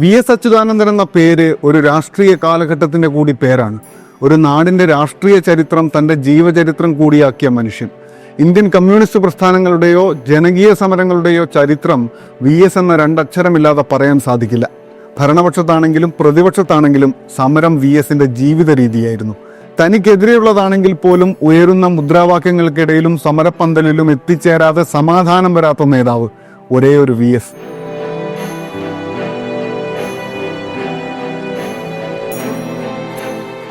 V S Achuthanandan എന്ന പേര് ഒരു രാഷ്ട്രീയ കാലഘട്ടത്തിന്റെ കൂടി പേരാണ്. ഒരു നാടിന്റെ രാഷ്ട്രീയ ചരിത്രം തന്റെ ജീവചരിത്രം കൂടിയാക്കിയ മനുഷ്യൻ. ഇന്ത്യൻ കമ്മ്യൂണിസ്റ്റ് പ്രസ്ഥാനങ്ങളുടെയോ ജനകീയ സമരങ്ങളുടെയോ ചരിത്രം വി എസ് എന്ന രണ്ടക്ഷരമില്ലാതെ പറയാൻ സാധിക്കില്ല. ഭരണപക്ഷത്താണെങ്കിലും പ്രതിപക്ഷത്താണെങ്കിലും സമരം വി എസിന്റെ ജീവിത രീതിയായിരുന്നു. തനിക്കെതിരെയുള്ളതാണെങ്കിൽ പോലും ഉയരുന്ന മുദ്രാവാക്യങ്ങൾക്കിടയിലും സമരപ്പന്തലിലും എത്തിച്ചേരാതെ സമാധാനം വരാത്ത നേതാവ് ഒരേ ഒരു വി എസ്.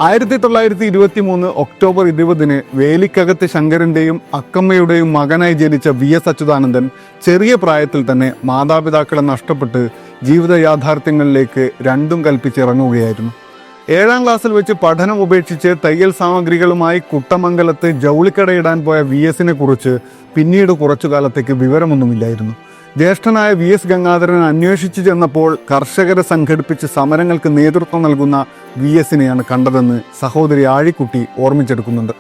ആയിരത്തി തൊള്ളായിരത്തി ഇരുപത്തി മൂന്ന് ഒക്ടോബർ ഇരുപതിന് വേലിക്കകത്ത് ശങ്കരന്റെയും അക്കമ്മയുടെയും മകനായി ജനിച്ച വി എസ് അച്യുതാനന്ദൻ ചെറിയ പ്രായത്തിൽ തന്നെ മാതാപിതാക്കളെ നഷ്ടപ്പെട്ട് ജീവിത യാഥാർത്ഥ്യങ്ങളിലേക്ക് രണ്ടും കൽപ്പിച്ചിറങ്ങുകയായിരുന്നു. ഏഴാം ക്ലാസ്സിൽ വെച്ച് പഠനം ഉപേക്ഷിച്ച് തയ്യൽ സാമഗ്രികളുമായി കുട്ടമംഗലത്ത് ജൗളിക്കടയിടാൻ പോയ വി എസിനെ കുറിച്ച് പിന്നീട് കുറച്ചു കാലത്തേക്ക് വിവരമൊന്നുമില്ലായിരുന്നു. ജ്യേഷ്ഠനായ വി എസ് ഗംഗാധരൻ അന്വേഷിച്ചു ചെന്നപ്പോൾ കർഷകരെ സംഘടിപ്പിച്ച് സമരങ്ങൾക്ക് നേതൃത്വം നൽകുന്ന വി എസിനെയാണ് കണ്ടതെന്ന് സഹോദരി ആഴിക്കുട്ടി ഓർമ്മിച്ചെടുക്കുന്നുണ്ട്.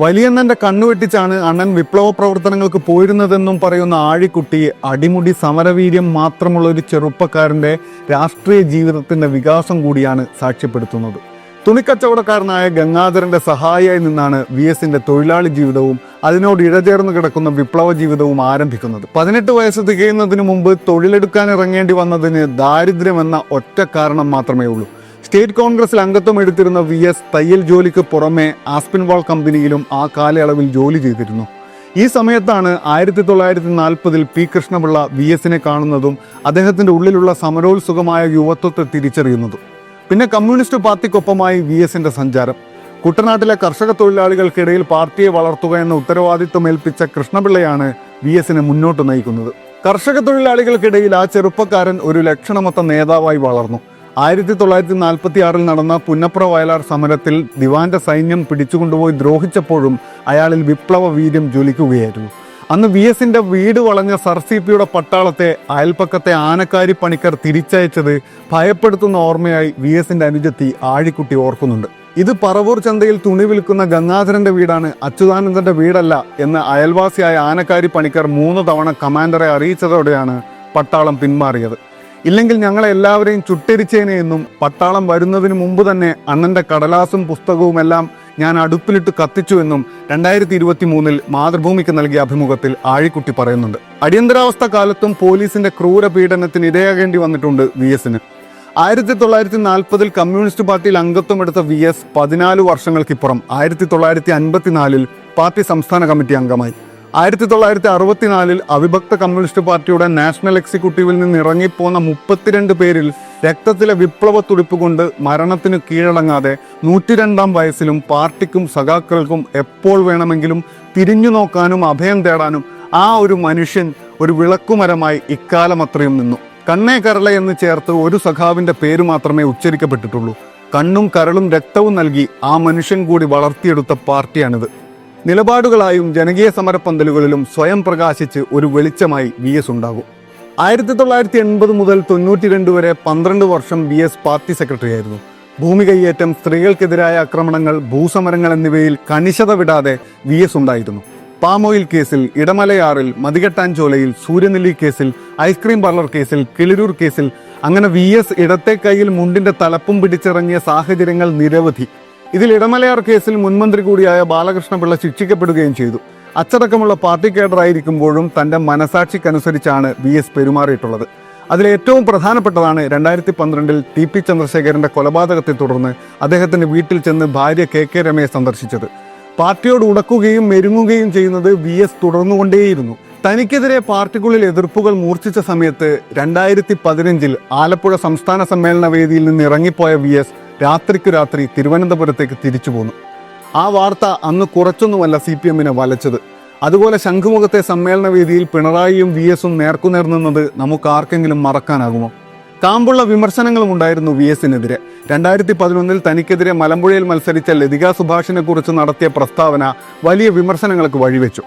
വലിയണ്ണന്റെ കണ്ണുവെട്ടിച്ചാണ് അണ്ണൻ വിപ്ലവ പ്രവർത്തനങ്ങൾക്ക് പോയിരുന്നതെന്നും പറയുന്ന ആഴിക്കുട്ടി അടിമുടി സമരവീര്യം മാത്രമുള്ള ഒരു ചെറുപ്പക്കാരന്റെ രാഷ്ട്രീയ ജീവിതത്തിന്റെ വികാസം കൂടിയാണ് സാക്ഷ്യപ്പെടുത്തുന്നത്. തുണിക്കച്ചവടക്കാരനായ ഗംഗാധരന്റെ സഹായിയായി നിന്നാണ് വി എസിന്റെ തൊഴിലാളി ജീവിതവും അതിനോട് ഇഴചേർന്ന് കിടക്കുന്ന വിപ്ലവ ജീവിതവും ആരംഭിക്കുന്നത്. പതിനെട്ട് വയസ്സ് തികയുന്നതിന് മുമ്പ് തൊഴിലെടുക്കാൻ ഇറങ്ങേണ്ടി വന്നതിന് ദാരിദ്ര്യമെന്ന ഒറ്റ കാരണം മാത്രമേ ഉള്ളൂ. സ്റ്റേറ്റ് കോൺഗ്രസിൽ അംഗത്വം എടുത്തിരുന്ന വി എസ് തയ്യൽ ജോലിക്ക് പുറമെ ആസ്പിൻവാൾ കമ്പനിയിലും ആ കാലയളവിൽ ജോലി ചെയ്തിരുന്നു. ഈ സമയത്താണ് ആയിരത്തി തൊള്ളായിരത്തി നാൽപ്പതിൽ പി കൃഷ്ണപിള്ള വി എസിനെ കാണുന്നതും അദ്ദേഹത്തിന്റെ ഉള്ളിലുള്ള സമരോത്സുകമായ യുവത്വത്തെ തിരിച്ചറിയുന്നതും. പിന്നെ കമ്മ്യൂണിസ്റ്റ് പാർട്ടിക്കൊപ്പമായി വി എസിന്റെ സഞ്ചാരം. കുട്ടനാട്ടിലെ കർഷക തൊഴിലാളികൾക്കിടയിൽ പാർട്ടിയെ വളർത്തുക എന്ന ഉത്തരവാദിത്വം ഏൽപ്പിച്ച കൃഷ്ണപിള്ളയാണ് വി എസിനെ മുന്നോട്ട് നയിക്കുന്നത്. കർഷക തൊഴിലാളികൾക്കിടയിൽ ആ ചെറുപ്പക്കാരൻ ഒരു ലക്ഷണമൊത്ത നേതാവായി വളർന്നു. ആയിരത്തി തൊള്ളായിരത്തി നാൽപ്പത്തി ആറിൽ നടന്ന പുന്നപ്ര വയലാർ സമരത്തിൽ ദിവാന്റെ സൈന്യം പിടിച്ചുകൊണ്ടുപോയി ദ്രോഹിച്ചപ്പോഴും അയാളിൽ വിപ്ലവ വീര്യം ജ്വലിക്കുകയായിരുന്നു. അന്ന് വി എസിന്റെ വീട് വളഞ്ഞ സർ സി പിയുടെ പട്ടാളത്തെ അയൽപ്പക്കത്തെ ആനക്കാരി പണിക്കർ തിരിച്ചയച്ചത് ഭയപ്പെടുത്തുന്ന ഓർമ്മയായി വി എസിന്റെ അനുജത്തി ആഴിക്കുട്ടി ഓർക്കുന്നുണ്ട്. ഇത് പറവൂർ ചന്തയിൽ തുണി വിൽക്കുന്ന ഗംഗാധരന്റെ വീടാണ് അച്യുതാനന്ദന്റെ വീടല്ല എന്ന് അയൽവാസിയായ ആനക്കാരി പണിക്കർ മൂന്ന് തവണ കമാൻഡറെ അറിയിച്ചതോടെയാണ് പട്ടാളം പിന്മാറിയത്. ഇല്ലെങ്കിൽ ഞങ്ങളെ എല്ലാവരെയും ചുട്ടരിച്ചേനെ എന്നും പട്ടാളം വരുന്നതിന് മുമ്പ് തന്നെ അണ്ണന്റെ കടലാസും പുസ്തകവും എല്ലാം ഞാൻ അടുപ്പിലിട്ട് കത്തിച്ചു എന്നും രണ്ടായിരത്തി ഇരുപത്തി മൂന്നിൽ മാതൃഭൂമിക്ക് നൽകിയ അഭിമുഖത്തിൽ ആഴിക്കുട്ടി പറയുന്നുണ്ട്. അടിയന്തരാവസ്ഥ കാലത്തും പോലീസിന്റെ ക്രൂര പീഡനത്തിന് ഇരയാകേണ്ടി വന്നിട്ടുണ്ട് വി എസിന് ആയിരത്തി തൊള്ളായിരത്തി നാൽപ്പതിൽ കമ്മ്യൂണിസ്റ്റ് പാർട്ടിയിൽ അംഗത്വം എടുത്ത വി എസ് പതിനാല് വർഷങ്ങൾക്കിപ്പുറം ആയിരത്തി തൊള്ളായിരത്തി അൻപത്തിനാലിൽ പാർട്ടി സംസ്ഥാന കമ്മിറ്റി അംഗമായി. ആയിരത്തി തൊള്ളായിരത്തി അറുപത്തിനാലിൽ അവിഭക്ത കമ്മ്യൂണിസ്റ്റ് പാർട്ടിയുടെ നാഷണൽ എക്സിക്യൂട്ടീവിൽ നിന്ന് ഇറങ്ങിപ്പോന്ന മുപ്പത്തിരണ്ട് പേരിൽ രക്തത്തിലെ വിപ്ലവ തുടിപ്പ് കൊണ്ട് മരണത്തിന് കീഴടങ്ങാതെ നൂറ്റിരണ്ടാം വയസ്സിലും പാർട്ടിക്കും സഖാക്കൾക്കും എപ്പോൾ വേണമെങ്കിലും തിരിഞ്ഞു നോക്കാനും അഭയം തേടാനും ആ ഒരു മനുഷ്യൻ ഒരു വിളക്കുമരമായി ഇക്കാലം അത്രയും നിന്നു. കണ്ണേ കരള എന്ന് ചേർത്ത് ഒരു സഖാവിന്റെ പേര് മാത്രമേ ഉച്ചരിക്കപ്പെട്ടിട്ടുള്ളൂ. കണ്ണും കരളും രക്തവും നൽകി ആ മനുഷ്യൻ കൂടി വളർത്തിയെടുത്ത പാർട്ടിയാണിത്. നിലപാടുകളായും ജനകീയ സമരപ്പന്തലുകളിലും സ്വയം പ്രകാശിച്ച് ഒരു വെളിച്ചമായി വി എസ് ഉണ്ടാകും. ആയിരത്തി തൊള്ളായിരത്തി എൺപത് മുതൽ തൊണ്ണൂറ്റി രണ്ട് വരെ പന്ത്രണ്ട് വർഷം വി എസ് പാർട്ടി സെക്രട്ടറി ആയിരുന്നു. ഭൂമി കൈയേറ്റം സ്ത്രീകൾക്കെതിരായ ആക്രമണങ്ങൾ ഭൂസമരങ്ങൾ എന്നിവയിൽ കണിശത വിടാതെ വി എസ് ഉണ്ടായിരുന്നു. പാമോയിൽ കേസിൽ ഇടമലയാറിൽ മതികെട്ടാൻചോലയിൽ സൂര്യനെല്ലി കേസിൽ ഐസ്ക്രീം പാർലർ കേസിൽ കിളിരൂർ കേസിൽ അങ്ങനെ വി എസ് ഇടത്തെ കൈയിൽ മുണ്ടിന്റെ തലപ്പും പിടിച്ചിറങ്ങിയ സാഹചര്യങ്ങൾ നിരവധി. ഇതിൽ ഇടമലയാർ കേസിൽ മുൻമന്ത്രി കൂടിയായ ബാലകൃഷ്ണപിള്ള ശിക്ഷിക്കപ്പെടുകയും ചെയ്തു. അച്ചടക്കമുള്ള പാർട്ടി കേഡറായിരിക്കുമ്പോഴും തന്റെ മനസാക്ഷിക്കനുസരിച്ചാണ് വി എസ് പെരുമാറിയിട്ടുള്ളത്. അതിൽ ഏറ്റവും പ്രധാനപ്പെട്ടതാണ് രണ്ടായിരത്തി പന്ത്രണ്ടിൽ ടി പി ചന്ദ്രശേഖരന്റെ കൊലപാതകത്തെ തുടർന്ന് അദ്ദേഹത്തിന്റെ വീട്ടിൽ ചെന്ന് ഭാര്യ കെ കെ രമയെ സന്ദർശിച്ചത്. പാർട്ടിയോട് ഉടക്കുകയും മെരുങ്ങുകയും ചെയ്യുന്നത് വി എസ് തുടർന്നുകൊണ്ടേയിരുന്നു. തനിക്കെതിരെ പാർട്ടിക്കുള്ളിൽ എതിർപ്പുകൾ മൂർച്ഛിച്ച സമയത്ത് രണ്ടായിരത്തി പതിനഞ്ചിൽ ആലപ്പുഴ സംസ്ഥാന സമ്മേളന വേദിയിൽ നിന്ന് ഇറങ്ങിപ്പോയ വി എസ് രാത്രിക്കു രാത്രി തിരുവനന്തപുരത്തേക്ക് തിരിച്ചു പോന്നു. ആ വാർത്ത അന്ന് കുറച്ചൊന്നുമല്ല സി പി എമ്മിനെ വലച്ചത്. അതുപോലെ ശംഖുമുഖത്തെ സമ്മേളന വേദിയിൽ പിണറായിയും വി എസും നേർക്കുനേർ നിന്നത് നമുക്ക് ആർക്കെങ്കിലും മറക്കാനാകുമോ? കാമ്പുള്ള വിമർശനങ്ങളും ഉണ്ടായിരുന്നു വി എസിനെതിരെ. രണ്ടായിരത്തി പതിനൊന്നിൽ തനിക്കെതിരെ മലമ്പുഴയിൽ മത്സരിച്ച ലതിക സുഭാഷിനെ കുറിച്ച് നടത്തിയ പ്രസ്താവന വലിയ വിമർശനങ്ങൾക്ക് വഴിവെച്ചു.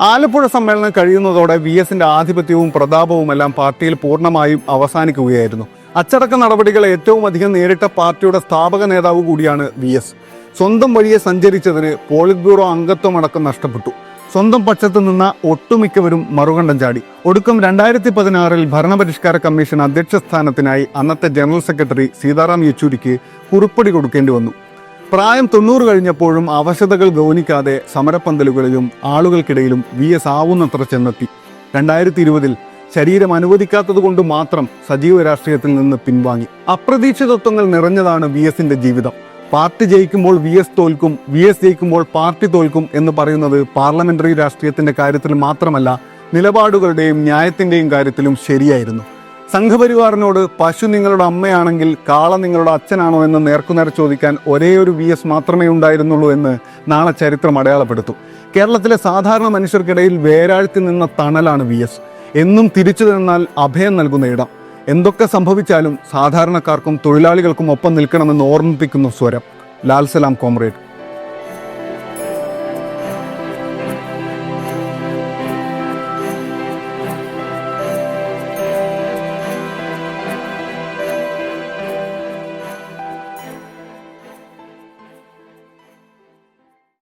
ആലപ്പുഴ സമ്മേളനം കഴിയുന്നതോടെ വി എസിന്റെ ആധിപത്യവും പ്രതാപവും എല്ലാം പാർട്ടിയിൽ പൂർണമായും അവസാനിക്കുകയായിരുന്നു. അച്ചടക്ക നടപടികൾ ഏറ്റവും അധികം നേരിട്ട പാർട്ടിയുടെ സ്ഥാപക നേതാവ് കൂടിയാണ് വി എസ്. സ്വന്തം വഴിയെ സഞ്ചരിച്ചതിന് പോളിറ്റ് ബ്യൂറോ അംഗത്വം അടക്കം നഷ്ടപ്പെട്ടു. സ്വന്തം പക്ഷത്ത് നിന്ന ഒട്ടുമിക്കവരും മറുകണ്ഠം ചാടി. ഒടുക്കം രണ്ടായിരത്തി പതിനാറിൽ ഭരണപരിഷ്കാര കമ്മീഷൻ അധ്യക്ഷ സ്ഥാനത്തിനായി അന്നത്തെ ജനറൽ സെക്രട്ടറി സീതാറാം യെച്ചൂരിക്ക് കുറിപ്പടി കൊടുക്കേണ്ടി വന്നു. പ്രായം തൊണ്ണൂറ് കഴിഞ്ഞപ്പോഴും അവശതകൾ ഗൗനിക്കാതെ സമരപ്പന്തലുകളിലും ആളുകൾക്കിടയിലും വി എസ് ആവുന്നത്ര ചെന്നെത്തി. രണ്ടായിരത്തി ഇരുപതിൽ ശരീരം അനുവദിക്കാത്തത് കൊണ്ട് മാത്രം സജീവ രാഷ്ട്രീയത്തിൽ നിന്ന് പിൻവാങ്ങി. അപ്രതീക്ഷിതത്വങ്ങൾ നിറഞ്ഞതാണ് വി എസിന്റെ ജീവിതം. പാർട്ടി ജയിക്കുമ്പോൾ വി എസ് തോൽക്കും വി എസ് ജയിക്കുമ്പോൾ പാർട്ടി തോൽക്കും എന്ന് പറയുന്നത് പാർലമെന്ററി രാഷ്ട്രീയത്തിന്റെ കാര്യത്തിൽ മാത്രമല്ല നിലപാടുകളുടെയും ന്യായത്തിന്റെയും കാര്യത്തിലും ശരിയായിരുന്നു. സംഘപരിവാറിനോട് പശു നിങ്ങളുടെ അമ്മയാണെങ്കിൽ കാള നിങ്ങളുടെ അച്ഛനാണോ എന്ന് നേർക്കുനേർ ചോദിക്കാൻ ഒരേ ഒരു വി എസ് മാത്രമേ ഉണ്ടായിരുന്നുള്ളൂ എന്ന് നാളെ ചരിത്രം അടയാളപ്പെടുത്തും. കേരളത്തിലെ സാധാരണ മനുഷ്യർക്കിടയിൽ വേരാഴ്ത്തി നിന്ന തണലാണ് വി എസ്. എന്നും തിരിച്ചു നിന്നാൽ അഭയം നൽകുന്ന ഇടം. എന്തൊക്കെ സംഭവിച്ചാലും സാധാരണക്കാർക്കും തൊഴിലാളികൾക്കും ഒപ്പം നിൽക്കണമെന്ന് ഓർമ്മിപ്പിക്കുന്ന സ്വരം. ലാൽസലാം കോമ്രേഡ്.